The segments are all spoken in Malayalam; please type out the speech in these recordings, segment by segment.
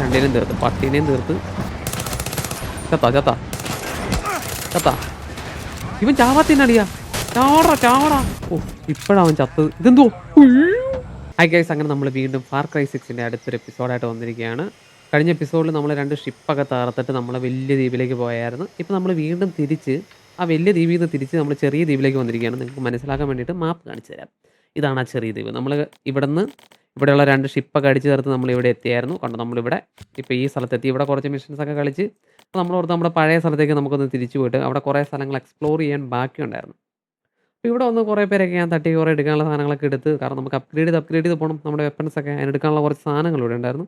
രണ്ടിനെയും തീർത്ത് പത്തിനെയും തീർത്ത്. ചത്താ ചത്താ. ചത്താ. ഇവൻ ചാവാത്തിനടിയാ. ചാവടാ ചാവടാ. ഓ ഇപ്പോഴവൻ ചത്തത്. ഇതെന്തോ? ഹൈ ഗൈസ് അങ്ങനെ നമ്മൾ വീണ്ടും ഫാർ ക്രൈ സിക്സിന്റെ അടുത്തൊരു എപ്പിസോഡായിട്ട് വന്നിരിക്കുകയാണ്. കഴിഞ്ഞ എപ്പിസോഡിൽ നമ്മൾ രണ്ട് ഷിപ്പൊക്കെ തകർത്തിട്ട് നമ്മൾ വലിയ ദ്വീപിലേക്ക് പോയായിരുന്നു. ഇപ്പോൾ നമ്മൾ വീണ്ടും തിരിച്ച് ആ വലിയ ദ്വീപിൽ നിന്ന് തിരിച്ച് നമ്മൾ ചെറിയ ദ്വീപിലേക്ക് വന്നിരിക്കുകയാണ്. നിങ്ങൾക്ക് മനസ്സിലാക്കാൻ വേണ്ടിയിട്ട് മാപ്പ് കാണിച്ചു തരാം ഇതാണ് ആ ചെറിയ ദ്വീപ്. നമ്മൾ ഇവിടുന്ന് ഇവിടെയുള്ള രണ്ട് ഷിപ്പൊക്കെ അടിച്ച് നമ്മൾ ഇവിടെ എത്തിയായിരുന്നു. കണ്ടോ നമ്മളിവിടെ ഇപ്പോൾ ഈ സ്ഥലത്തെത്തി. ഇവിടെ കുറച്ച് മിഷൻസ് ഒക്കെ കളിച്ച് അപ്പോൾ നമ്മളോർത്ത് നമ്മുടെ പഴയ സ്ഥലത്തേക്ക് നമുക്കൊന്ന് തിരിച്ചു പോയിട്ട് അവിടെ കുറേ സ്ഥലങ്ങൾ എക്സ്പ്ലോർ ചെയ്യാൻ ബാക്കിയുണ്ടായിരുന്നു അപ്പോൾ ഇവിടെ വന്ന് കുറേ പേരൊക്കെ ഞാൻ തട്ടി കുറേ എടുക്കാനുള്ള സാധനങ്ങളൊക്കെ എടുത്ത് കാരണം നമുക്ക് അപ്ഗ്രേഡ് ചെയ്ത് അപ്ഗ്രേഡ് ചെയ്ത് പോകണം. നമ്മുടെ വെപ്പൺസ് ഒക്കെ അതിനെടുക്കാനുള്ള കുറച്ച് സാധനങ്ങൾ ഇവിടെ ഉണ്ടായിരുന്നു.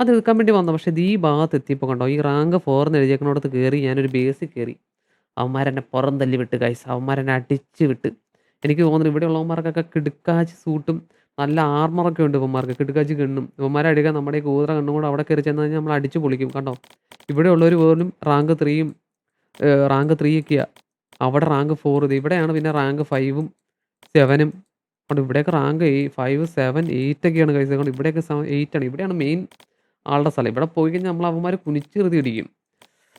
അത് എടുക്കാൻ വേണ്ടി വന്നു. പക്ഷേ ഈ ഭാഗത്ത് എത്തിയപ്പോൾ കണ്ടോ ഈ റാങ്ക് ഫോറിന് എഴുതിയേക്കണോടത്ത് കയറി ഞാനൊരു ബേസിൽ കയറി അവന്മാരെന്നെ പുറം തല്ലി വിട്ട് കൈസ് അവന്മാരെന്നെ അടിച്ച് വിട്ട്. എനിക്ക് തോന്നുന്നു ഇവിടെ ഉള്ളവന്മാർക്കൊക്കെ കിടുക്കാച്ച് സൂട്ടും നല്ല ആർമറൊക്കെ ഉണ്ട് ഇവന്മാർക്ക്. കിടുക്കാച്ചി കണ്ണും. ഇവന്മാരെ അടിക്കാൻ നമ്മുടെ ഈ കൂതറ കണ്ണും കൂടെ അവിടെ കയറി ചെന്ന് കഴിഞ്ഞാൽ നമ്മൾ അടിച്ച് പൊളിക്കും. കണ്ടോ? ഇവിടെ ഉള്ളവർ പോലും റാങ്ക് ത്രീയും റാങ്ക് ത്രീ ഒക്കെയാണ് അവിടെ റാങ്ക് ഫോർ ഇത്. ഇവിടെയാണ് പിന്നെ റാങ്ക് ഫൈവും സെവനും അതുകൊണ്ട് ഇവിടെയൊക്കെ റാങ്ക് ഫൈവ് സെവൻ എയ്റ്റ് ഒക്കെയാണ് കഴിച്ചത് അതുകൊണ്ട് ഇവിടെയൊക്കെ എയ്റ്റ് ആണ്. ഇവിടെയാണ് മെയിൻ ആളുടെ സ്ഥലം. ഇവിടെ പോയി കഴിഞ്ഞാൽ നമ്മൾ അവന്മാർ കുനിച്ച് കൃതി ഇടിക്കും.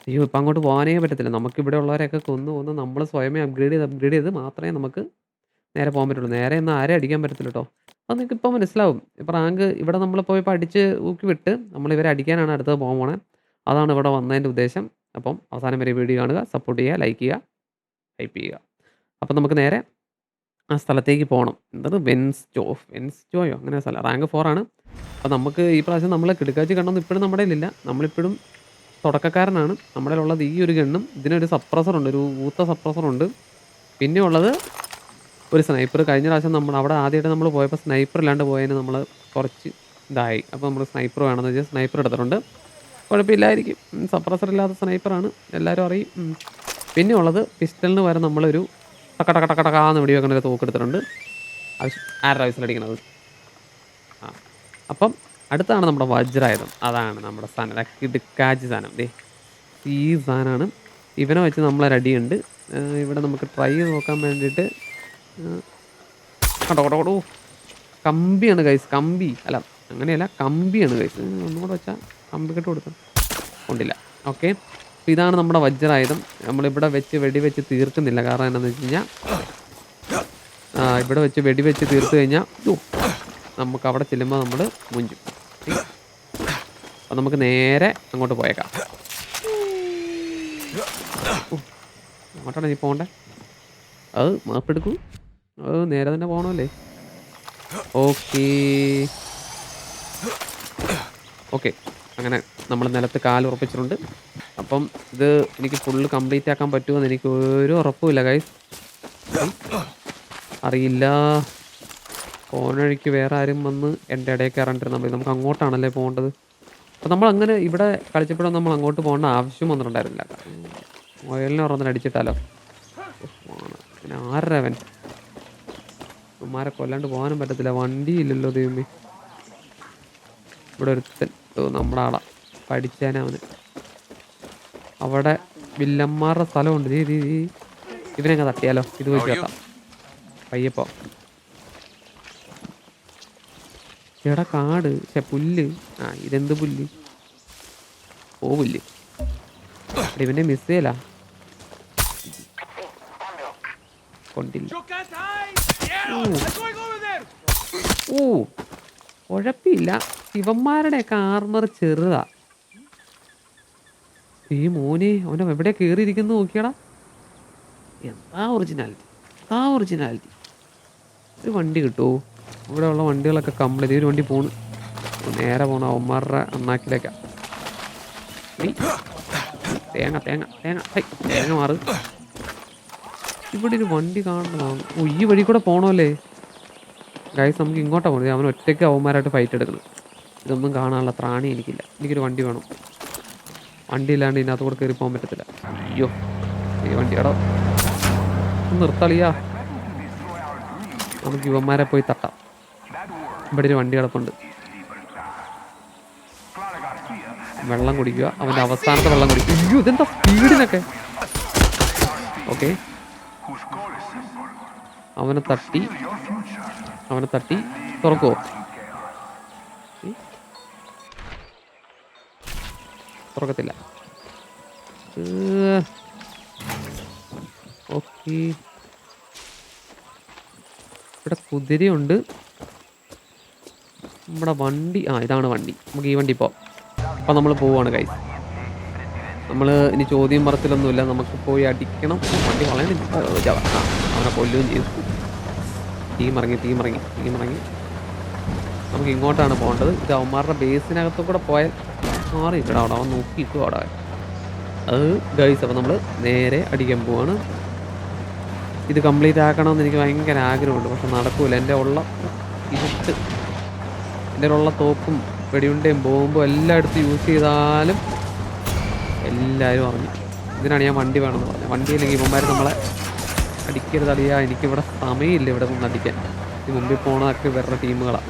അയ്യോ ഇപ്പം അങ്ങോട്ട് പോകാനേ പറ്റത്തില്ല. നമുക്ക് ഇവിടെ ഉള്ളവരെയൊക്കെ കൊന്നു കൊന്ന് നമ്മൾ സ്വയമേ അപ്ഗ്രേഡ് ചെയ്ത് അപ്ഗ്രേഡ് ചെയ്ത് മാത്രമേ നമുക്ക് നേരെ പോകാൻ പറ്റുള്ളൂ. നേരെ ഒന്നും ആരെ അടിക്കാൻ പറ്റത്തില്ല കേട്ടോ അത് നിങ്ങൾക്ക് ഇപ്പോൾ മനസ്സിലാവും. ഇപ്പോൾ റാങ്ക് ഇവിടെ നമ്മൾ പോയി പഠിച്ച് ഊക്കി വിട്ട് നമ്മൾ ഇവരെ അടിക്കാനാണ് അടുത്തത് പോകാൻ പോണേ. അതാണ് ഇവിടെ വന്നതിന്റെ ഉദ്ദേശം. അപ്പം അവസാനം വരെ വീഡിയോ കാണുക സപ്പോർട്ട് ചെയ്യുക ലൈക്ക് ചെയ്യുക ടൈപ്പ് ചെയ്യുക. അപ്പം നമുക്ക് നേരെ ആ സ്ഥലത്തേക്ക് പോകണം എന്താണ് വെൻസ് ജോയോ അങ്ങനെ സ്ഥലം. റാങ്ക് ഫോർ ആണ്. അപ്പോൾ നമുക്ക് ഈ പ്രാവശ്യം നമ്മൾ കിടക്കാച്ചി കണ്ടൊന്നും ഇപ്പോഴും നമ്മുടെ ഇല്ല നമ്മളിപ്പോഴും തുടക്കക്കാരനാണ്. നമ്മുടെ ഉള്ളത് ഈ ഒരു ഗണ്ണും ഇതിനൊരു സപ്രസറുണ്ട് ഒരു ഊത്ത സപ്രസറുണ്ട് പിന്നെ ഉള്ളത് ഒരു സ്നൈപ്പർ കഴിഞ്ഞ പ്രാവശ്യം നമ്മൾ അവിടെ ആദ്യമായിട്ട് നമ്മൾ പോയപ്പോൾ സ്നൈപ്പർ ഇല്ലാണ്ട് പോയതിന് നമ്മൾ കുറച്ച് ഇതായി. അപ്പോൾ നമ്മൾ സ്നൈപ്പർ വേണമെന്ന് വെച്ചാൽ സ്നൈപ്പർ എടുത്തിട്ടുണ്ട്. കുഴപ്പമില്ലായിരിക്കും. സപ്രസർ ഇല്ലാത്ത സ്നൈപ്പറാണ് എല്ലാവരും അറിയും. പിന്നെ ഉള്ളത് പിസ്റ്റലിന് വരെ നമ്മളൊരു ടക്ക ടക്ക ടക്ക ടക്കാന്ന് വെടി വെക്കുന്ന ഒരു തോക്ക് എടുത്തിട്ടുണ്ട്. ആവശ്യം ആരുടെ ആവശ്യത്തിലടിക്കണത് ആ. അപ്പം അടുത്താണ് നമ്മുടെ വജ്രായുധം. അതാണ് നമ്മുടെ സാധനം. കിടുക്കാച്ചി സാധനം. ദേ ഈ സാധനമാണ്. ഇവനെ വെച്ച് നമ്മളൊരടിയുണ്ട് ഇവിടെ നമുക്ക് ട്രൈ ചെയ്ത് നോക്കാൻ വേണ്ടിയിട്ട് കണ്ടോ കണ്ടോ കണ്ടോ? കമ്പിയാണ് കൈസ് കമ്പി. അല്ല അങ്ങനെയല്ല കമ്പിയാണ് കൈസ് ഒന്നുകൂടെ വെച്ചാൽ കമ്പി കെട്ട് കൊടുക്കാം. കൊണ്ടില്ല. ഓക്കെ അപ്പോൾ ഇതാണ് നമ്മുടെ വജ്രായുധം നമ്മളിവിടെ വെച്ച് വെടിവെച്ച് തീർക്കുന്നില്ല. കാരണം എന്താണെന്ന് വെച്ച് കഴിഞ്ഞാൽ ഇവിടെ വെച്ച് വെടിവെച്ച് തീർത്ത് കഴിഞ്ഞാൽ നമുക്ക് അവിടെ ചെല്ലുമ്പോൾ നമ്മൾ മുഞ്ചും. അപ്പം നമുക്ക് നേരെ അങ്ങോട്ട് പോയേക്കാം. അങ്ങോട്ടാണ് നീ പോകണ്ടേ? അത് മാപ്പെടുക്കൂ അത് നേരെ തന്നെ പോകണമല്ലേ ഓക്കേ. ഓക്കെ. അങ്ങനെ നമ്മൾ നിലത്ത് കാലുറപ്പിച്ചിട്ടുണ്ട് അപ്പം ഇത് എനിക്ക് ഫുള്ള് കംപ്ലീറ്റ് ആക്കാൻ പറ്റുമെന്ന് എനിക്ക് ഒരു ഉറപ്പുമില്ല ഗൈസ് അറിയില്ല. പോണഴിക്ക് വേറെ ആരും വന്ന് എന്റെ ഇടയിൽ കയറാണ്ടിരുന്നാൽ നമുക്ക് അങ്ങോട്ടാണല്ലേ പോകേണ്ടത്? അപ്പം നമ്മൾ അങ്ങനെ ഇവിടെ കളിച്ചപ്പോഴും നമ്മൾ അങ്ങോട്ട് പോകേണ്ട ആവശ്യം വന്നിട്ടുണ്ടായിരുന്നില്ല. മൊയലിനെ ഉറന്നിട്ട് അടിച്ചിട്ടാലോ. പിന്നെ ആരവൻ? ഉമ്മാരെ കൊല്ലാണ്ട് പോകാനും പറ്റത്തില്ല. വണ്ടി ഇല്ലല്ലോ ദൈവമേ. ഇവിടെ ഒരുത്തൻ ഓ, നമ്മുടെ ആളാ. പഠിച്ചാനവന് അവിടെ വില്ലന്മാരുടെ സ്ഥലമുണ്ട്. ദീ ദീ ദീ. ഇവനങ്ങ് തട്ടിയാലോ? ഇത് പോയി കേട്ടാ പയ്യപ്പോ. എടാ കാട്. പക്ഷെ പുല്ല്. ആ ഇതെന്ത് പുല്ല്? ഓ പുല്ല്. ഇവന്റെ ഇവനെ മിസ് ചെയ്യലാ. കൊണ്ടില്ല. ഓ കുഴപ്പമില്ല ശിവന്മാരുടെയൊക്കെ ആർമർ ചെറുതാ. ഈ മോനെ അവനെ എവിടെ കയറിയിരിക്കുന്നു നോക്കിയടാ. എന്താ ഒറിജിനാലിറ്റി എന്താ ഒറിജിനാലിറ്റി ഒരു വണ്ടി കിട്ടുമോ ഇവിടെ ഉള്ള വണ്ടികളൊക്കെ കംപ്ലീറ്റ്. ഒരു വണ്ടി പോണ്. നേരെ പോണ അവന്മാരുടെ അണ്ണാക്കിലേക്കാ. തേങ്ങ തേങ്ങ തേങ്ങ. തേങ്ങ മാറ്. ഇവിടെ ഒരു വണ്ടി കാണണം? ഓ ഈ വഴി കൂടെ പോണല്ലേ? ഗൈസ് നമുക്ക് ഇങ്ങോട്ടാ പോകുന്നത് അവൻ ഒറ്റയ്ക്ക് അവന്മാരായിട്ട് ഫൈറ്റ് എടുക്കണം. ഇതൊന്നും കാണാനുള്ള ത്രാണി എനിക്കില്ല. എനിക്കൊരു വണ്ടി വേണം. വണ്ടി ഇല്ലാണ്ട് ഇതിനകത്ത് കൂടെ കയറി പോകാൻ പറ്റത്തില്ല. അയ്യോ ഈ വണ്ടി എടോ. നിർത്തളിയാ. നമുക്ക് യുവന്മാരെ പോയി തട്ടാം. ഇവിടെ ഒരു വണ്ടി കിടപ്പുണ്ട്. വെള്ളം കുടിക്കുക. അവന്റെ അവസാനത്തെ വെള്ളം കുടിക്കുക. അയ്യോ ഇതെന്താ സ്പീഡിനൊക്കെ ഓക്കെ അവനെ തട്ടി. അവനെ തട്ടി. തുറക്കുവോ തുറക്കത്തില്ല. ഓക്കെ. ഇവിടെ കുതിരയുണ്ട്. നമ്മുടെ വണ്ടി. ആ ഇതാണ് വണ്ടി. നമുക്ക് ഈ വണ്ടി പോവാം. അപ്പം നമ്മൾ പോവുകയാണ് കൈ നമ്മൾ ഇനി ചോദ്യം പറത്തിലൊന്നുമില്ല നമുക്ക് പോയി അടിക്കണം. വണ്ടി ആ അവനെ കൊല്ലുകയും ചെയ്തു ടീം ഇറങ്ങി ടീം ഇറങ്ങി ടീം ഇറങ്ങി. നമുക്ക് ഇങ്ങോട്ടാണ് പോകേണ്ടത്. ഇത് അവന്മാരുടെ ബേസിനകത്ത് കൂടെ പോയാൽ മാറി ഇവിടെ അവിടെ അവൻ നോക്കിയിട്ടു അവിടെ അത് ഗൈസ് അപ്പോൾ നമ്മൾ നേരെ അടിക്കാൻ പോവാണ്. ഇത് കംപ്ലീറ്റ് ആക്കണമെന്ന് എനിക്ക് ഭയങ്കര ആഗ്രഹമുണ്ട്. പക്ഷെ നടക്കൂല. എന്റെ ഉള്ള ഇരുട്ട് എന്റെ ഉള്ള തോക്കും വെടിയുണ്ടയും ബോംബും എല്ലായിടത്തും യൂസ് ചെയ്താലും എല്ലാവരും അറിഞ്ഞു. ഇതിനാണ് ഞാൻ വണ്ടി വേണമെന്ന് പറഞ്ഞത്. വണ്ടി ഇല്ലെങ്കിൽ ഇവന്മാർ നമ്മളെ അടിക്കരുത് അടിയാ എനിക്കിവിടെ സമയമില്ല ഇവിടെ നിന്ന് അടിക്കാൻ. ഈ മുമ്പിൽ പോണതൊക്കെ വേറെ ടീമുകളാണ്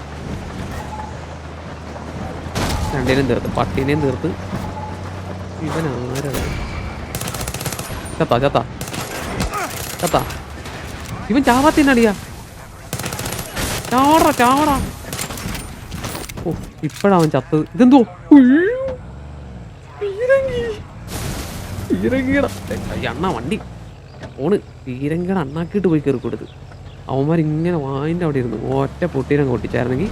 രണ്ടിനെയും തീർത്ത്. പട്ടീനെയും തീർത്ത്. ഇവൻ ആരാണ് ചത്താ ചത്താ. ചത്താ. ഇവൻ ചാവാത്തിനടിയാ ചാവടാ ചാവടാ. ഓ ഇപ്പോഴാവൻ ചത്തത്. ഇതെന്തോ. അണ്ണ വണ്ടി. ഓണ് പീരങ്കിയുടെ അണ്ണാക്കിട്ട് പോയി കയറി കൊടുത്ത് അവന്മാരിങ്ങനെ വായിന്റെ അവിടെ ഇരുന്നു ഒറ്റ പൊട്ടീനെ പൊട്ടിച്ചായിരുന്നെങ്കിൽ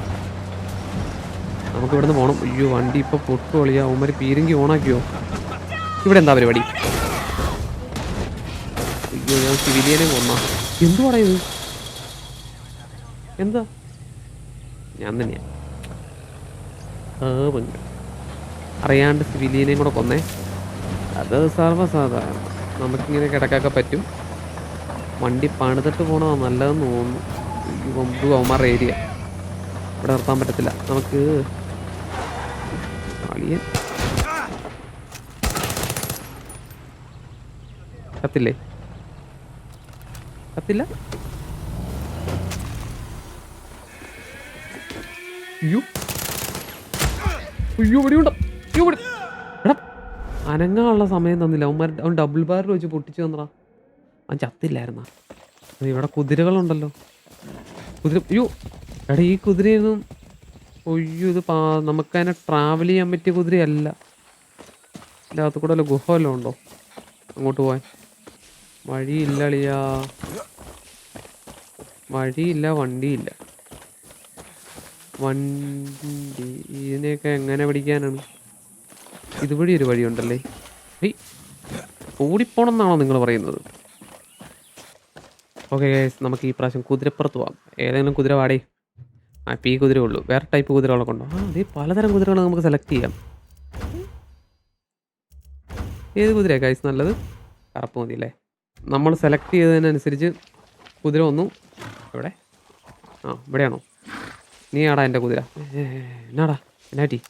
നമുക്ക് ഇവിടുന്ന് പോകണം അയ്യോ വണ്ടി ഇപ്പൊ പൊട്ടു കളിയാ അവന്മാർ പീരങ്കി ഓണാക്കിയോ? ഇവിടെ എന്താ പരിപാടി? അയ്യോ ഞാൻ സിവിലിയനെ കൊന്ന. എന്തു പറയുന്നത് എന്താ? ഞാൻ തന്നെയാ. ആ അറിയാണ്ട് സിവിലിയനെയും കൂടെ കൊന്നേ. അത് സർവസാധാരണ നമുക്കിങ്ങനെ കിടക്കൊക്കെ പറ്റും. വണ്ടി പണിതിട്ട് പോണതാ നല്ലതെന്ന് തോന്നുന്നു. വമ്പ് അവന്മാരുടെ ഏരിയ. ഇവിടെ നിർത്താൻ പറ്റത്തില്ല. നമുക്ക് കത്തില്ലേ? കത്തില്ല? അയ്യോ. അയ്യോ വെടിയുണ്ട? അനങ്ങാനുള്ള സമയം തന്നില്ല. അവന്മാർ അവൻ ഡബിൾ ബാറിൽ വെച്ച് പൊട്ടിച്ചു തന്നടാ. അവൻ ചത്തില്ലായിരുന്ന. ഇവിടെ കുതിരകളുണ്ടല്ലോ. കുതിര അയ്യോ എടാ ഈ കുതിരയൊന്നും ഒയ്യോ ഇത് പാ നമുക്കതിനെ ട്രാവൽ ചെയ്യാൻ പറ്റിയ കുതിരയല്ല. ഇതിന്റെ കൂടെ വല്ല ഗുഹ വല്ലതും ഉണ്ടോ? അങ്ങോട്ട് പോവാൻ. വഴിയില്ല അളിയാ. വഴിയില്ല വണ്ടിയില്ല. വണ്ടി ഇതിനെയൊക്കെ എങ്ങനെ പിടിക്കാനാണ്? ഇതുവഴി ഒരു വഴിയുണ്ടല്ലേ? ഹേയ് ഓടിപ്പോണം എന്നാണോ നിങ്ങൾ പറയുന്നത്? ഓക്കെ നമുക്ക് ഈ പ്രാവശ്യം കുതിരപ്പുറത്ത് പോവാം. ഏതെങ്കിലും കുതിര വാടേ. ആ പി കുതിര ഉള്ളൂ. വേറെ ടൈപ്പ് കുതിരകളൊക്കെ ഉണ്ടോ? ആ അതേ പലതരം കുതിരകൾ നമുക്ക് സെലക്ട് ചെയ്യാം. ഏത് കുതിരയാണ് കൈസ് നല്ലത്? കറുപ്പ് മതി അല്ലേ? നമ്മൾ സെലക്ട് ചെയ്തതിനനുസരിച്ച് കുതിര വന്നു. എവിടെ? ആ ഇവിടെയാണോ? നീ ആടാ എന്റെ കുതിര. എന്നാടാ? എന്നാറ്റി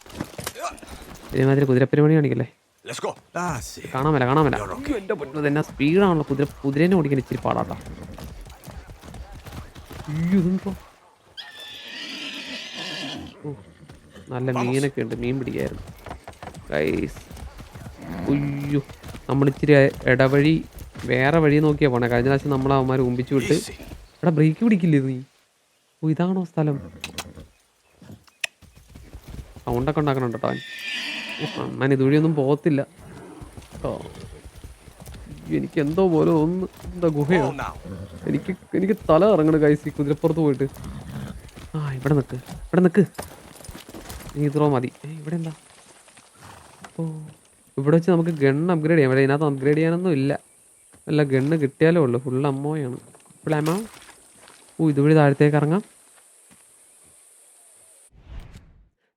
ഇതേമാതിരി കുതിരപ്പെരുമണി കാണിക്കല്ലേ? Let's കാണാമല്ല. കാണാൻ മേല കാണാൻ മേല പൊന്നത് എന്നാ സ്പീഡാണല്ലോ കുതിര കുതിരേനെ ഓടിക്കാൻ ഇച്ചിരി പാടാട്ടാ. നല്ല മീനൊക്കെ ഉണ്ട്. മീൻ പിടിക്കായിരുന്നു. ഗൈസ് ഉയ്യോ നമ്മൾ ഇച്ചിരി ഇടവഴി വേറെ വഴി നോക്കിയാ പോണേ. കഴിഞ്ഞ പ്രാവശ്യം നമ്മൾ അവന്മാർ ഉമ്പിച്ചു വിട്ട് ഇവിടെ എടാ ബ്രേക്ക് പിടിക്കില്ലേ നീ? ഓ ഇതാണോ സ്ഥലം? സൗണ്ടൊക്കെ ഉണ്ടാക്കണം കേട്ടോ അണ്ണൻ ഇതുവഴിയൊന്നും പോകത്തില്ല. കേട്ടോ എനിക്ക് എന്തോ പോലെ ഒന്ന് എന്താ ഗുഹയോ? Oh. എനിക്ക് എനിക്ക് തല ഇറങ്ങണ കൈസി കുതിരപ്പുറത്ത് പോയിട്ട്. ആ ഇവിടെ നിക്ക് ഇവിടെ നിക്ക്. നീ ഇത്രോ മതി. ഇവിടെ എന്താ? ഓ ഇവിടെ വെച്ച് നമുക്ക് ഗണ്ണ് അപ്ഗ്രേഡ് ചെയ്യാം. ഇവിടെ ഇതിനകത്ത് അപ്ഗ്രേഡ് ചെയ്യാനൊന്നും ഇല്ല. അല്ല ഗണ്ണ് കിട്ടിയാലേ ഉള്ളൂ. ഫുൾ അമ്മോയാണ് ഇപ്പോഴേ അമ്മ ഓ ഇതുവഴി താഴത്തേക്ക് ഇറങ്ങാം.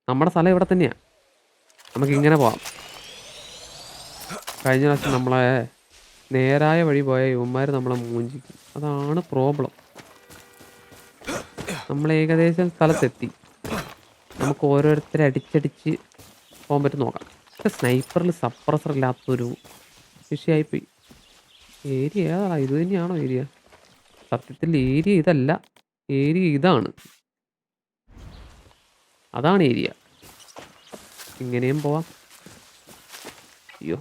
നമ്മുടെ സ്ഥലം ഇവിടെ തന്നെയാ. നമുക്ക് ഇങ്ങനെ പോവാം. കഴിഞ്ഞ പ്രാവശ്യം നമ്മളെ നേരായ വഴി പോയ യുവന്മാർ നമ്മളെ മൂഞ്ചിക്കും. അതാണ് പ്രോബ്ലം. നമ്മൾ ഏകദേശം സ്ഥലത്തെത്തി. നമുക്ക് ഓരോരുത്തരെ അടിച്ചടിച്ച് പോകാൻ പറ്റും നോക്കാം. സ്നൈപ്പറിൽ സപ്രസർ ഇല്ലാത്തൊരു വിഷയമായിപ്പോയി ഏരിയ ഏതാ? ഇത് തന്നെയാണോ ഏരിയ സത്യത്തിൽ ഏരിയ ഇതല്ല. ഏരിയ ഇതാണ്. അതാണ് ഏരിയ ഇങ്ങനെയും പോവാം. അയ്യോ.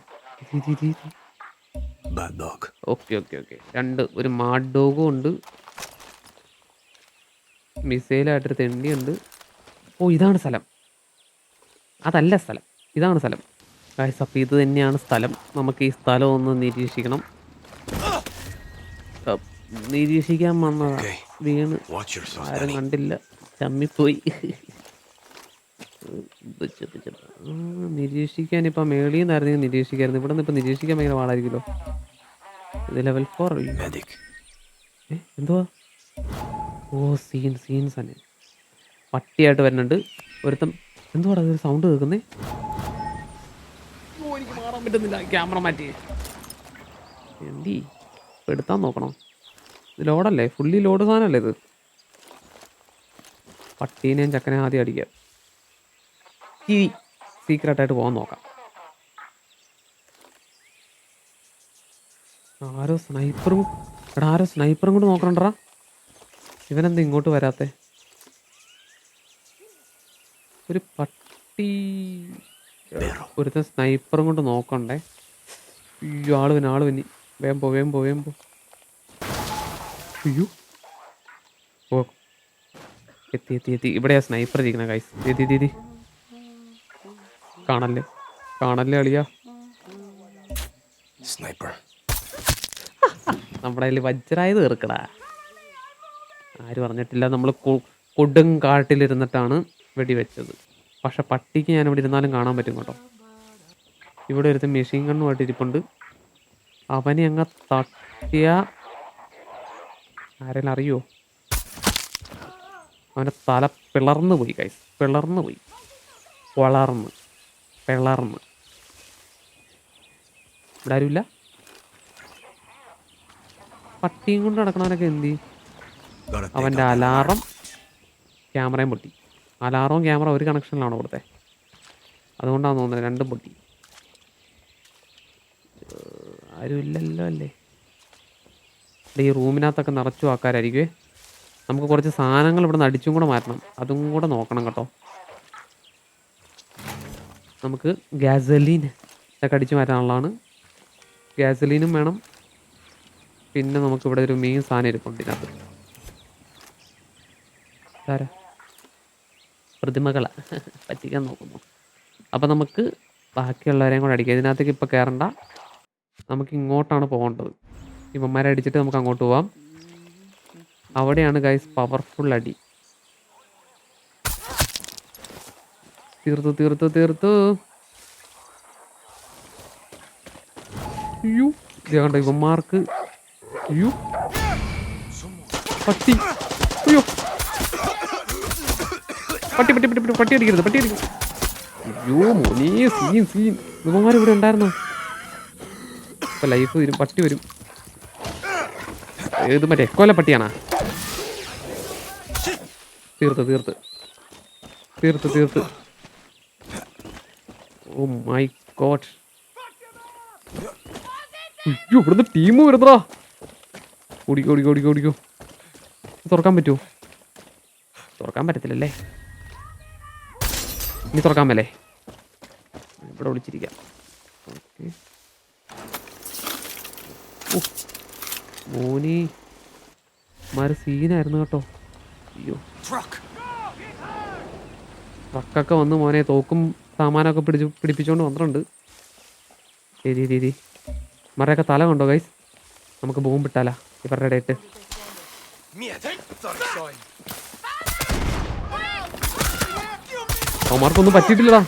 ഓക്കെ ഓക്കെ ഓക്കെ രണ്ട് ഒരു മാഡ് ഡോഗും ഉണ്ട്. മിസൈലായിട്ടൊരു തെണ്ടിയുണ്ട്. ഓ ഇതാണ് സ്ഥലം. അതല്ല സ്ഥലം. ഇതാണ് സ്ഥലം. ഗായ്സ് അപ്പോൾ ഇത് തന്നെയാണ് സ്ഥലം. നമുക്ക് ഈ സ്ഥലം ഒന്ന് നിരീക്ഷിക്കണം. അപ്പ് നിരീക്ഷിക്കാൻ വന്നതാണ്. വീണ്. ആരും. കണ്ടില്ല. ചമ്മിപ്പോയി. നിരീക്ഷിക്കാൻ ഇപ്പം മേളിൽ നിന്നായിരുന്നെങ്കിൽ നിരീക്ഷിക്കായിരുന്നു. ഇവിടെ നിന്ന് ഇപ്പം നിരീക്ഷിക്കാൻ ഭയങ്കര പാടായിരിക്കുമല്ലോ. ഇത് ലെവൽ ഫോർ എന്തുവാ? ഓ സീൻ സീൻസ് തന്നെ പട്ടിയായിട്ട് വരുന്നുണ്ട്. ഒരുത്തം എന്തുവാടാ ഒരു സൗണ്ട് കേൾക്കുന്നേ? ഓ എനിക്ക് മാറാൻ പറ്റുന്നില്ല. ക്യാമറ മാറ്റി. എന്തി എടുത്താൻ നോക്കണം? ഇത് ലോഡല്ലേ ഫുള്ളി ലോഡ് സാധനമല്ലേ ഇത്? പട്ടീനെയും ചക്കനെ ആദ്യം അടിക്കാം. ഈ സീക്രട്ടായിട്ട് പോകാൻ നോക്കാം. ആരോ സ്നൈപ്പറും എടാ ആരോ സ്നൈപ്പറും കൊണ്ട് നോക്കണണ്ടാ ഇവനെന്താ ഇങ്ങോട്ട് വരാത്തെ? ഒരു പട്ടി ഒരുത്തൻ സ്നൈപ്പറും കൊണ്ട് നോക്കണ്ടേ. അയ്യോ ആൾ പിന്നെ ആൾ പിന്നെ വേം പോ വേം പോ വേം പോ. അയ്യോ. ഓ. എത്തി എത്തി എത്തി. ഇവിടെയാ സ്നൈപ്പർ ഇരിക്കണ കൈസ് എത്തി എത്തി എത്തി. കാണല്ലേ? കാണല്ലേ അളിയ? സ്നൈപ്പർ നമ്മുടെ കയ്യിൽ വജ്രായത് തീർക്കടാ. ആര് പറഞ്ഞിട്ടില്ല നമ്മൾ കൊടും കാട്ടിലിരുന്നിട്ടാണ് വെടിവെച്ചത്. പക്ഷെ പട്ടിക്ക് ഞാൻ ഇവിടെ ഇരുന്നാലും കാണാൻ പറ്റും കേട്ടോ. ഇവിടെ ഒരുത്ത മെഷീൻ കണ്ണുമായിട്ട് ഇരിപ്പുണ്ട്. അവനെ അങ്ങ് തട്ടിയ ആരെങ്കിലും അറിയോ? അവന്റെ തല പിളർന്നു പോയി കൈ പിളർന്നു പോയി. വളർന്ന്. പിളർന്ന്. ഇവിടെ ആരുമില്ല? പട്ടിയും കൊണ്ട് നടക്കണവനൊക്കെ എന്ത്? അവന്റെ അലാറം ക്യാമറയും പൊട്ടി. അലാറവും ക്യാമറ ഒരു കണക്ഷനിലാണോ ഇവിടുത്തെ? അതുകൊണ്ടാണ് തോന്നുന്നത് രണ്ടും പൊട്ടി. ആരുമില്ലല്ലോ അല്ലേ? ഈ റൂമിനകത്തൊക്കെ നിറച്ചു ആക്കാരായിരിക്കുമേ നമുക്ക് കുറച്ച് സാധനങ്ങൾ ഇവിടെ നിന്ന് അടിച്ചും കൂടെ മാറ്റണം. അതും കൂടെ നോക്കണം കേട്ടോ. നമുക്ക് ഗ്യാസലീൻ ഇതൊക്കെ അടിച്ചു മാറ്റാനുള്ളതാണ്. ഗ്യാസലീനും വേണം. പിന്നെ നമുക്ക് ഇവിടെ ഒരു മെയിൻ സാധനം ഇരിപ്പുണ്ട് ഇതിനകത്ത്. പ്രതിമകള. പറ്റിക്കാൻ നോക്കുന്നു. അപ്പം നമുക്ക് ബാക്കിയുള്ളവരെയും കൂടെ അടിക്കാം. ഇതിനകത്തേക്ക് ഇപ്പം കയറണ്ട നമുക്ക് ഇങ്ങോട്ടാണ് പോകേണ്ടത്. ഇവന്മാരെ അടിച്ചിട്ട് നമുക്ക് അങ്ങോട്ട് പോവാം. അവിടെയാണ് ഗൈസ് പവർഫുൾ അടി. തീർത്തു തീർത്തു തീർത്തു. യു ഇതാണ്ട ഇവ ഇവന്മാർക്ക്. അയ്യോ പട്ടി. അയ്യോ. പട്ടി പട്ടി പട്ടി പട്ടി അടിക്കരുത് പട്ടി അടിക്കരുത്. അയ്യോ മോനേ സീൻ സീൻ ഇവന്മാർ ഇവിടെ ഉണ്ടായിരുന്നു? ഇപ്പൊ ലൈഫ് വരും പട്ടി വരും. ഏത് മറ്റേ കൊല പട്ടിയാണാ? തീർത്ത് തീർത്ത്. തീർത്ത് തീർത്ത്. ഓ മൈ ഗോഡ് അയ്യോ ഇവിടുന്ന് ടീം വരുന്നടാ ഓടിക്കോ ഓടിക്കോ ഓടിക്കോ ഓടിക്കോ. തുറക്കാൻ പറ്റുമോ? തുറക്കാൻ പറ്റത്തില്ലല്ലേ? ഇനി തുറക്കാൻ മേലേ. ഇവിടെ വിളിച്ചിരിക്കാം. ഓക്കെ. മോനി. മാര് സീനായിരുന്നു കേട്ടോ. അയ്യോ. ട്രക്കൊക്കെ വന്ന് മോനെ തോക്കും. സാമാനമൊക്കെ പിടിച്ച് പിടിപ്പിച്ചുകൊണ്ട് വന്നിട്ടുണ്ട്. ശരി രീതി മറയൊക്കെ തല കണ്ടോ ഗൈസ് നമുക്ക് ബോംബ് ഇട്ടാലാ ഇവരുടെ ഇടയിട്ട്. അവന്മാർക്കൊന്നും പറ്റിയിട്ടില്ലടാ.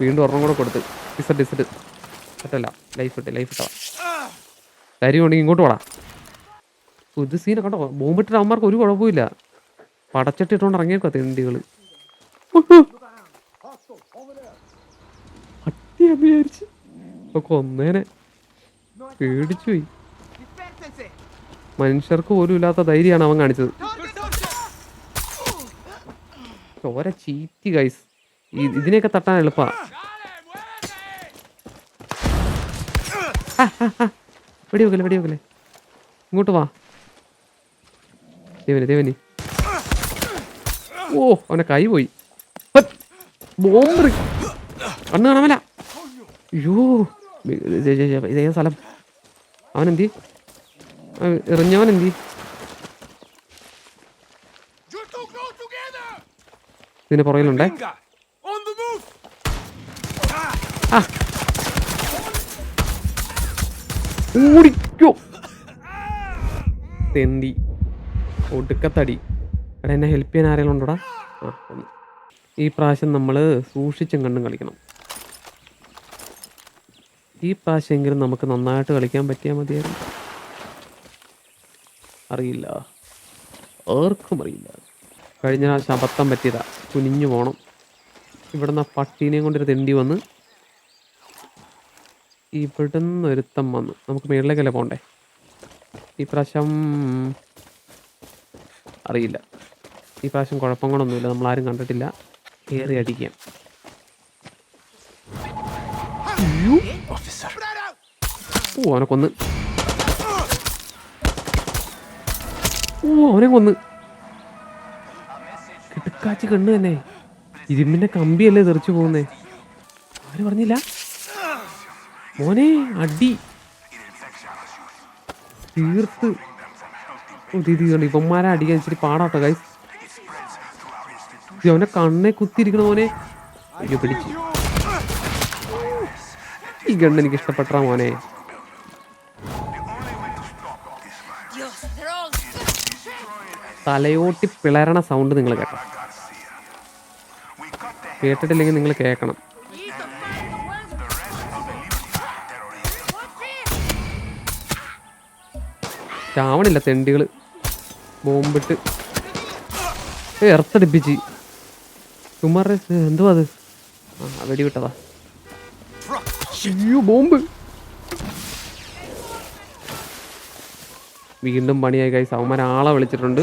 വീണ്ടും ഒരെണ്ണം കൂടെ കൊടുത്ത്. ഡിസറ്റ് ഡിസറ്റ് പറ്റല്ല. ലൈഫ് ഇട്ട് ലൈഫ് ഇട്ടാ ധൈര്യം ഉണ്ടെങ്കിൽ ഇങ്ങോട്ട് പോടാ ഇത് സീനൊക്കെ കണ്ടോ? ബോംബിട്ടിട്ട് അവന്മാർക്ക് ഒരു കുഴപ്പമില്ല പടച്ചിട്ടിട്ടോണ്ട് ഇറങ്ങിയേക്കോ തെണ്ടികൾ ഒന്നേനെ വിചാരിച്ച് പേടിച്ചു പോയി. മനുഷ്യർക്ക് പോലും ഇല്ലാത്ത ധൈര്യമാണ് അവൻ കാണിച്ചത്. ¿Dónde está ചോര ചീറ്റി ഗൈസ് ഇതിനെയൊക്കെ തട്ടാൻ എളുപ്പാ. വെടി വെക്കല്ലേ വെടി വെക്കല്ലേ ഇങ്ങോട്ട് വാ. ദേവനി ദേവന്. ഓ അവനെ കൈ പോയി. ബോംബ് കണ്ണ് കാണാമല്ല അയ്യോ ഇത് സ്ഥലം? അവനെന്തി? together. ഇതിന് പുറകിലുണ്ടേ? ഓടിക്കോ. തെണ്ടി ഒടുക്കത്തടി. എടാ എന്നെ ഹെൽപ്പ് ചെയ്യാൻ ആരെങ്കിലും ഉണ്ടോടാ? ആ ഈ പ്രാവശ്യം നമ്മൾ സൂക്ഷിച്ചും കണ്ടും കളിക്കണം. ഈ പ്രാവശ്യമെങ്കിലും നമുക്ക് നന്നായിട്ട് കളിക്കാൻ പറ്റിയാൽ മതിയായിരുന്നു. അറിയില്ല. ആർക്കും അറിയില്ല. കഴിഞ്ഞ പ്രാവശ്യം അബദ്ധം പറ്റിയതാ. കുനിഞ്ഞു പോകണം ഇവിടുന്ന് ആ പട്ടീനെയും കൊണ്ടൊരു തെണ്ടി വന്ന് ഇവിടുന്ന് ഒരുത്തം വന്ന്. നമുക്ക് മേളിലേക്കല്ലേ പോകണ്ടേ ഈ പ്രാവശ്യം അറിയില്ല. ഈ പ്രാവശ്യം കുഴപ്പങ്ങളൊന്നുമില്ല. നമ്മൾ ആരും കണ്ടിട്ടില്ല. കയറി അടിക്കാം. ഓ അവനെ കൊന്ന്. ഓ അവനെ കൊന്ന്. കിട്ടുക്കാച്ചി കണ്ണു തന്നെ. ഇരുമ്പിന്റെ കമ്പിയല്ലേ തെറിച്ചു പോകുന്നേ. ആര് പറഞ്ഞില്ല? മോനെ അടി. തീർത്ത്. ഓ, ദീ, ദീ കണ്ടോ, ഇവന്മാരെ അടിക്കാൻ ഇച്ചിരി പാടാട്ടോ ഗൈസ് അവന്റെ കണ്ണെ കുത്തിയിരിക്കണ മോനെ. അയ്യോ പിടിച്ചു. ഈ ഗണ്ണ് എനിക്ക് ഇഷ്ടപ്പെട്ട മോനെ. തലയോട്ടി പിളരണ സൗണ്ട് നിങ്ങൾ കേട്ടോ. കേട്ടിട്ടില്ലെങ്കിൽ നിങ്ങൾ കേൾക്കണം. ചാവണില്ല തെണ്ടികൾ. ബോംബിട്ട്. എർത്തടിപ്പിച്ച് ചുമ്മാറെ എന്തുവാ അത്? ആ വെടിവിട്ടതാ അയ്യോ ബോംബ്. വീണ്ടും പണിയായി കൈസ് അവന്മാരാളെ വിളിച്ചിട്ടുണ്ട്.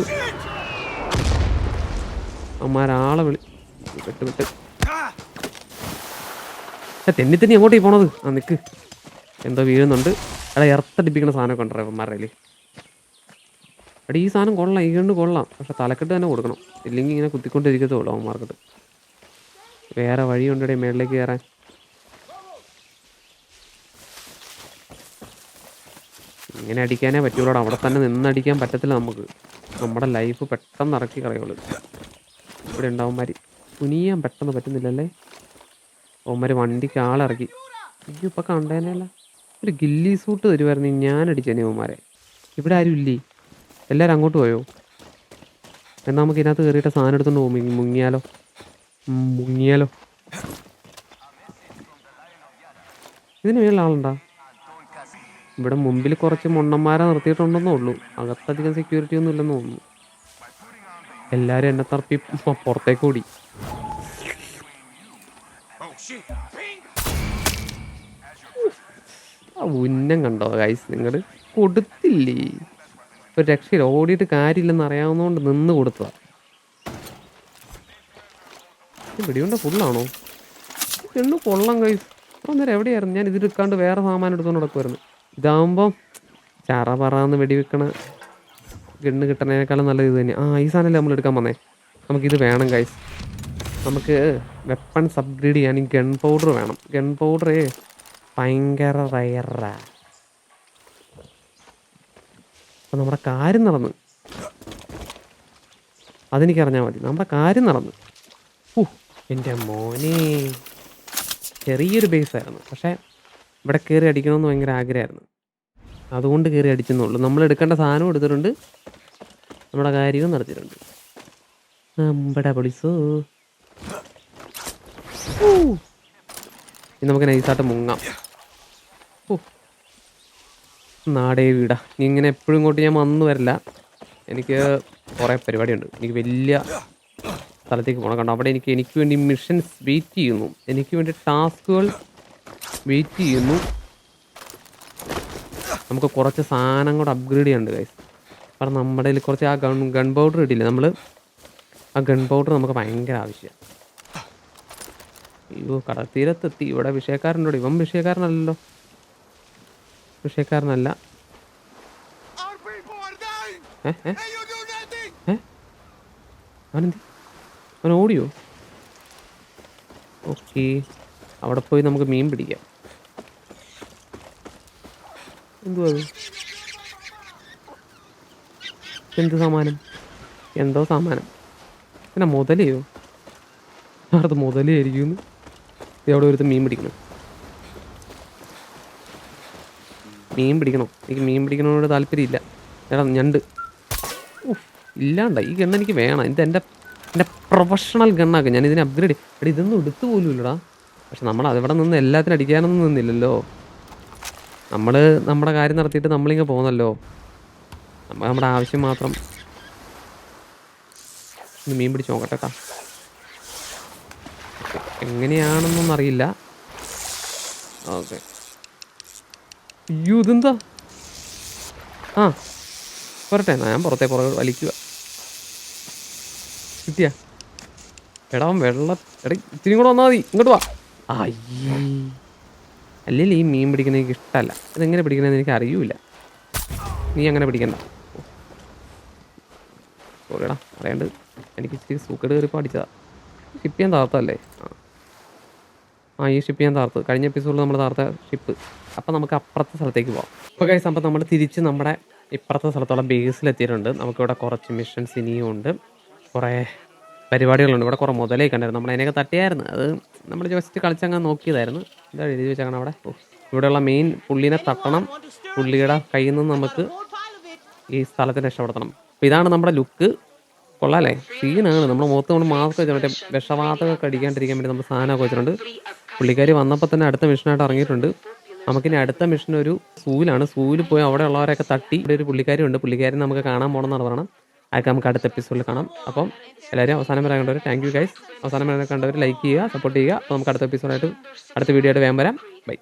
അവന്മാരാളെ വിളി വിട്ട് വിട്ട്. തെന്നി തെന്നി എങ്ങോട്ടേ പോണത്? ആ നിക്ക്. എന്തോ വീഴുന്നുണ്ട്. എടാ ഇറത്തടിപ്പിക്കുന്ന സാധനമൊക്കെ ഉണ്ടോ കയ്യിൽ? എടാ ഈ സാധനം കൊള്ളാം. ഈ കണ്ട് കൊള്ളാം. പക്ഷെ തലക്കെട്ട് തന്നെ കൊടുക്കണം. ഇല്ലെങ്കിൽ ഇങ്ങനെ കുത്തിക്കൊണ്ടിരിക്കത്തേ ഉള്ളൂ അവന്മാർക്കിട്ട് വേറെ വഴിയുണ്ടോടെ മേളിലേക്ക് കയറാൻ? ഇങ്ങനെ അടിക്കാനേ പറ്റുള്ളൂ അവിടെ തന്നെ നിന്നടിക്കാൻ പറ്റത്തില്ല നമുക്ക്. നമ്മുടെ ലൈഫ് പെട്ടെന്ന് ഇറക്കി കളയുള്ളൂ. ഇവിടെ ഉണ്ടാവുമാര് കുനിയാൻ പെട്ടെന്ന് പറ്റുന്നില്ലല്ലേ? ഓമാര് വണ്ടിക്ക് ആളിറക്കി. അയ്യോ ഇപ്പൊ കണ്ടേനല്ല. ഒരു ഗില്ലി സൂട്ട് തരുമായിരുന്നു ഞാൻ അടിച്ചേനെ ഓമാരെ ഇവിടെ ആരും ഇല്ലേ? എല്ലാവരും അങ്ങോട്ട് പോയോ? എന്നാൽ നമുക്ക് ഇതിനകത്ത് കയറിയിട്ട് സാധനം എടുത്തുകൊണ്ട് പോകും മുങ്ങി- മുങ്ങിയാലോ? മുങ്ങിയാലോ? ഇതിന് മേലെ ആളുണ്ടാ? ഇവിടെ മുമ്പിൽ കുറച്ച് മുണ്ണന്മാരെ നിർത്തിയിട്ടുണ്ടെന്നേ ഉള്ളൂ. അകത്തധികം സെക്യൂരിറ്റി ഒന്നും ഇല്ലെന്ന് തോന്നുന്നു. എല്ലാരും എന്നെ തറപ്പി പുറത്തേക്ക് ഓടി! ഉന്നം കണ്ടോ ഗൈസ് നിങ്ങൾ കൊടുത്തില്ലേ? ഒരു രക്ഷയില്ല. ഓടിയിട്ട് കാര്യമില്ലെന്ന് അറിയാവുന്നതുകൊണ്ട് നിന്ന് കൊടുത്തതാ. വെടിയുണ്ട ഫുള്ളാണോ എണ്ണു കൊള്ളാം കൈ അന്നേരം എവിടെയായിരുന്നു? ഞാൻ ഇതിലെടുക്കാണ്ട് വേറെ സാമാനം എടുത്തുകൊണ്ട് നടക്കുമായിരുന്നു ഇതാവുമ്പം ചറ പറന്ന് വെടിവെക്കണ ഗണ്ണ് കിട്ടണേക്കാളും നല്ലത് ഇത് തന്നെ. ആ ഈ സാധനമല്ലേ നമ്മൾ എടുക്കാൻ വന്നേ? നമുക്കിത് വേണം കൈസ് നമുക്ക് വെപ്പൺസ് അപ്ഗ്രേഡ് ചെയ്യാൻ ഗൺ പൗഡർ വേണം. ഗൺ പൗഡർ ഭയങ്കര റയറാ അപ്പം നമ്മുടെ കാര്യം നടന്ന്. അതെനിക്കറിഞ്ഞാൽ മതി. നമ്മുടെ കാര്യം നടന്ന്. എന്റെ മോനെ. ചെറിയൊരു ബേസ് ആയിരുന്നു. പക്ഷേ ഇവിടെ കയറി അടിക്കണമെന്ന് ഭയങ്കര ആഗ്രഹമായിരുന്നു. അതുകൊണ്ട് കയറി അടിച്ചെന്നുള്ളൂ. നമ്മൾ എടുക്കേണ്ട സാധനം എടുത്തിട്ടുണ്ട്. നമ്മുടെ കാര്യവും നടത്തിയിട്ടുണ്ട്. നമ്മുടെ പൊളിസോ. നമുക്ക് നൈസായിട്ട് മുങ്ങാം. ഓ നാടേ വീടാ. ഇങ്ങനെ എപ്പോഴും ഇങ്ങോട്ട് ഞാൻ വന്നു വരില്ല. എനിക്ക് കുറേ പരിപാടിയുണ്ട്. എനിക്ക് വലിയ സ്ഥലത്തേക്ക് പോകണം. കാരണം അവിടെ എനിക്ക് എനിക്ക് വേണ്ടി മിഷൻസ് വെയിറ്റ് ചെയ്യുന്നു. എനിക്ക് വേണ്ടി ടാസ്കുകൾ വെയിറ്റ് ചെയ്യുന്നു. നമുക്ക് കുറച്ച് സാധനം കൂടെ അപ്ഗ്രേഡ് ചെയ്യാനുണ്ട് ഗൈസ് കാരണം നമ്മുടെ കയ്യിൽ കുറച്ച് ആ ഗൺ ഗൺ പൗഡർ ഇട്ടില്ലേ? നമ്മൾ ആ ഗൺ പൗഡർ നമുക്ക് ഭയങ്കര ആവശ്യമാണ്. അയ്യോ കടത്തീരത്തെത്തി ഇവിടെ വിഷയക്കാരനോട് ഇവൻ വിഷയക്കാരനല്ലല്ലോ. വിഷയക്കാരനല്ല! ഏ! ഏ? അവനെന്തി? അവൻ ഓടിയോ? ഓക്കെ. അവിടെ പോയി നമുക്ക് മീൻ പിടിക്കാം. എന്തുവാ എന്ത് സമാനം? എന്തോ സമാനം. പിന്നെ മുതലയോ? അടുത്ത് മുതലായിരിക്കും അവിടെ ഒരുത്ത് മീൻ പിടിക്കണം. മീൻ പിടിക്കണം? എനിക്ക് മീൻ പിടിക്കണോട് താല്പര്യമില്ല. എടാ ഞണ്ട്. ഇല്ലാണ്ട ഈ ഗണ്ണ് എനിക്ക് വേണം. ഇത് എന്റെ എന്റെ പ്രൊഫഷണൽ ഗണ്ണാക്കും ഞാൻ ഇതിനെ അപ്ഗ്രേഡ് ചെയ്യും. ഇതൊന്നും എടുത്തു പോലും ഇല്ലടാ പക്ഷെ നമ്മൾ അതിവിടെ നിന്ന് എല്ലാത്തിനും അടിക്കാനൊന്നും നിന്നില്ലല്ലോ. നമ്മൾ നമ്മുടെ കാര്യം നടത്തിയിട്ട് നമ്മളിങ്ങനെ പോകുന്നല്ലോ നമ്മൾ നമ്മുടെ ആവശ്യം മാത്രം ഒന്ന് മീൻ പിടിച്ച് നോക്കട്ടെ കേട്ടോ എങ്ങനെയാണെന്നൊന്നും അറിയില്ല. ഓക്കെ. അയ്യോ ഇതെന്താ? ആ പോരട്ടെ ഞാൻ പുറത്തെ പുറകെ വലിക്കുക. കിട്ടിയ? എടാ വെള്ള എടാ ഇത്തിരി കൂടെ വന്നാൽ മതി. ഇങ്ങോട്ട് വാ. അയ്യേ. അല്ലെങ്കിൽ ഈ മീൻ പിടിക്കുന്ന എനിക്ക് ഇഷ്ടമല്ല ഇതെങ്ങനെ പിടിക്കണമെന്ന് എനിക്ക് അറിയൂല നീ അങ്ങനെ പിടിക്കണ്ട. സോറിയടാ അറിയാണ്ട് എനിക്ക് ഇച്ചിരി സൂക്കേട് കയറി പഠിച്ചതാ ഷിപ്പ് ചെയ്യാൻ താർത്തല്ലേ ആ. ഈ ഷിപ്പ് ഞാൻ താർത്ത് കഴിഞ്ഞ എപ്പിസോഡിൽ നമ്മൾ താർത്ത ഷിപ്പ്. അപ്പം നമുക്ക് അപ്പുറത്തെ സ്ഥലത്തേക്ക് പോകാം ഇപ്പോൾ കഴിച്ച് അപ്പം നമ്മൾ തിരിച്ച് നമ്മുടെ ഇപ്പുറത്തെ സ്ഥലത്തുള്ള ബേസിലെത്തിയിട്ടുണ്ട് നമുക്കിവിടെ കുറച്ച് മിഷൻസ് ഇനിയും ഉണ്ട്. കുറേ പരിപാടികളുണ്ട്. ഇവിടെ കുറേ മുതലേ കണ്ടായിരുന്നു നമ്മൾ അതിനൊക്കെ തട്ടിയായിരുന്നു. അത് നമ്മൾ ജസ്റ്റ് കളിച്ചങ്ങ് നോക്കിയതായിരുന്നു. എന്താ എഴുതി വെച്ചാൽ അവിടെ? ഇവിടെയുള്ള മെയിൻ പുള്ളീനെ തട്ടണം. പുള്ളിയുടെ കയ്യിൽ നിന്ന് നമുക്ക്. ഈ സ്ഥലത്തിന് രക്ഷപ്പെടുത്തണം. അപ്പോൾ ഇതാണ് നമ്മുടെ ലുക്ക് കൊള്ളാല്ലേ? സീനാണ് നമ്മുടെ മുഖത്ത് നമ്മൾ മാസ്ക് മറ്റേ വിഷവാതകമൊക്കെ അടിക്കാണ്ടിരിക്കാൻ വേണ്ടി നമ്മൾ സാധനമൊക്കെ വെച്ചിട്ടുണ്ട്. പുള്ളിക്കാരി വന്നപ്പോൾ തന്നെ അടുത്ത മിഷനായിട്ട് ഇറങ്ങിയിട്ടുണ്ട്. നമുക്കിനി അടുത്ത മിഷൻ ഒരു സൂവിലാണ് സൂവിൽ പോയി അവിടെ ഉള്ളവരൊക്കെ തട്ടി. ഇവിടെ ഒരു പുള്ളിക്കാരി ഉണ്ട് പുള്ളിക്കാരി നമുക്ക് കാണാൻ പോകണമെന്നാണ് പറയണം. അതൊക്കെ നമുക്ക് അടുത്ത എപ്പിസോഡിൽ കാണാം. അപ്പം എല്ലാവരും അവസാനം വരെ കണ്ടവർ താങ്ക് യു ഗൈസ് അവസാനം വരെ കണ്ടവർ ലൈക്ക് ചെയ്യുക സപ്പോർട്ട് ചെയ്യുക. അപ്പോൾ നമുക്ക് അടുത്ത എപ്പിസോഡായിട്ട് അടുത്ത വീഡിയോ ആയിട്ട് വേഗം വരാം. ബൈ